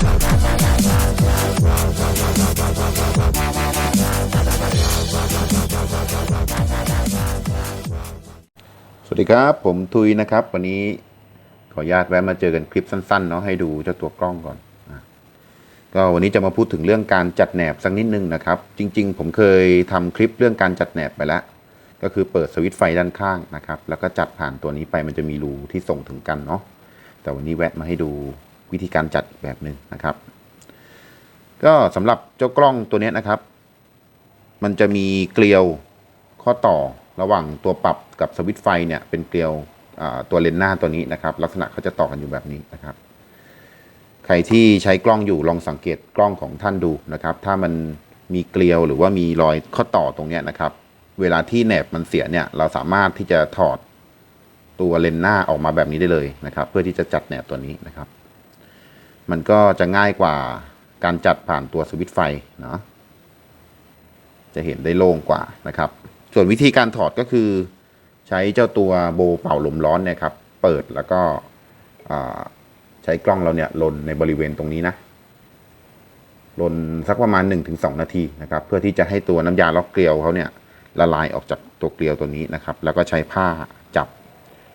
สวัสดีครับ ผมทุยนะครับ วันนี้ขออนุญาตแวะมาเจอกันคลิปสั้นๆเนาะให้ดูเจ้าตัวกล้องก่อนก็วันนี้จะมาพูดถึงเรื่องการจัดแหนบสักนิดนึงนะครับ จริง ๆ ผมเคยทำคลิปเรื่องการจัดแหนบไปแล้ว ก็คือเปิดสวิตช์ไฟด้านข้างนะครับ แล้วก็จัดผ่านตัวนี้ไปมันจะมีรูที่ส่งถึงกันเนาะแต่วันนี้แวะมาให้ดู วิธีการจัดแบบหนึ่งนะครับ ก็สำหรับเจ้ากล้องตัวนี้นะครับ มันจะมีเกลียวข้อต่อระหว่างตัวปรับกับสวิตช์ไฟเนี่ยเป็นเกลียวตัวเลนส์หน้าตัวนี้นะครับ ลักษณะเขาจะต่อกันอยู่แบบนี้นะครับ ใครที่ใช้กล้องอยู่ลองสังเกตกล้องของท่านดูนะครับ ถ้ามันมีเกลียวหรือว่ามีรอยข้อต่อตรงนี้นะครับ เวลาที่แหนบมันเสียเนี่ยเราสามารถที่จะถอดตัวเลนส์หน้าออกมาแบบนี้ได้เลยนะครับ เพื่อที่จะจัดแหนบตัวนี้นะครับ มันก็จะง่ายกว่าการจัดผ่านตัวสวิตช์ไฟเนาะจะเห็นได้โล่งกว่านะครับ ส่วนวิธีการถอดก็คือ ใช้เจ้าตัวโบเป่าลมร้อนเนี่ยครับ เปิดแล้วก็ใช้กล้องเราเนี่ยลนในบริเวณตรงนี้นะลนสักประมาณ 1-2 นาทีนะครับ เพื่อที่จะให้ตัวน้ำยาล็อกเกลียวเขาเนี่ยละลายออกจากตัวเกลียวตัวนี้นะครับ แล้วก็ใช้ผ้าจับ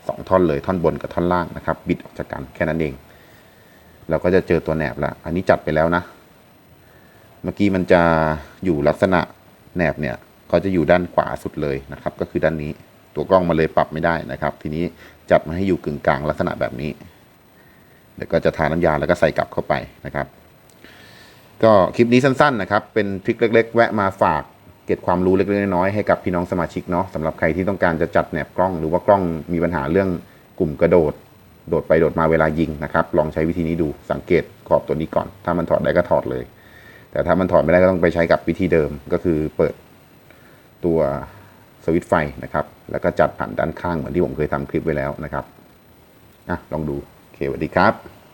สองท่อนเลยท่อนบนกับท่อนล่างนะครับ บิดออกจากกันแค่นั้นเอง เราก็จะเจอตัวแหนบแล้วอันนี้จัดไปแล้วนะ เมื่อกี้มันจะอยู่ลักษณะแหนบเนี่ยเขาจะอยู่ด้านขวาสุดเลยนะครับ ก็คือด้านนี้ตัวกล้องมาเลยปรับไม่ได้นะครับ ทีนี้จัดมาให้อยู่กึ่งกลางลักษณะแบบนี้ เดี๋ยวก็จะทาน้ำยาแล้วก็ใส่กลับเข้าไปนะครับ ก็คลิปนี้สั้นๆนะครับ เป็นทริคเล็ก ๆ แวะมาฝากเก็บความรู้เล็กๆน้อยๆให้กับพี่น้องสมาชิกเนาะสำหรับใครที่ต้องการจะจัดแหนบกล้อง หรือว่ากล้องมีปัญหาเรื่องกลุ่มกระโดด โดดไปโดดมาเวลายิงนะครับ ลองใช้วิธีนี้ดูสังเกตขอบตัวนี้ก่อน ถ้ามันถอดได้ก็ถอดเลย แต่ถ้ามันถอดไม่ได้ก็ต้องไปใช้กับวิธีเดิมก็คือเปิดตัวสวิตช์ไฟนะครับ แล้วก็จัดผ่านด้านข้างเหมือนที่ผมเคยทำคลิปไว้แล้วนะครับอะลองดูโอเคสวัสดีครับ